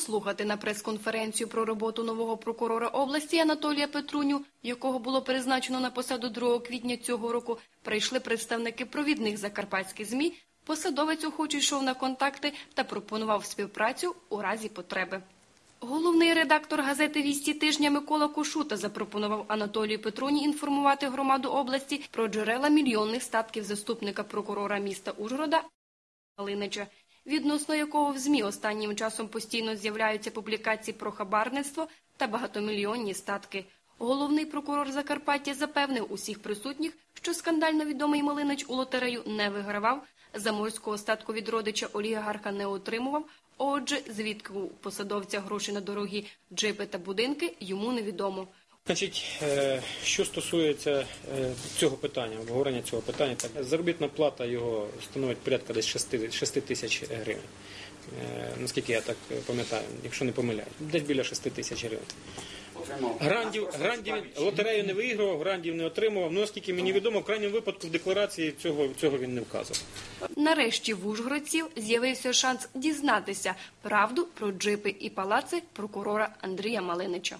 Послухати на прес-конференцію про роботу нового прокурора області Анатолія Петруню, якого було призначено на посаду 2 квітня цього року, прийшли представники провідних закарпатських ЗМІ. Посадовець охоче йшов на контакти та пропонував співпрацю у разі потреби. Головний редактор газети «Вісті тижня» Микола Кошута запропонував Анатолію Петруні інформувати громаду області про джерела мільйонних статків заступника прокурора міста Ужгорода Галинича, відносно якого в ЗМІ останнім часом постійно з'являються публікації про хабарництво та багатомільйонні статки. Головний прокурор Закарпаття запевнив усіх присутніх, що скандально відомий Малинич у лотерею не вигравав, заморського статку від родича олігарха не отримував, отже, звідки у посадовця гроші на дорогі джипи та будинки, йому невідомо. Значить, е, що стосується е, цього питання, обговорення цього питання, так заробітна плата його становить порядка десь 6, 6 тисяч гривень. Е, Наскільки я так пам'ятаю, якщо не помиляю, десь біля 6 тисяч гривень. Грандів, грандів лотерею не виігрував, грандів не отримував. Ну, наскільки мені відомо, в крайньому випадку в декларації цього, цього він не вказував. Нарешті в Ужгородців з'явився шанс дізнатися правду про джипи і палаци прокурора Андрія Малинича.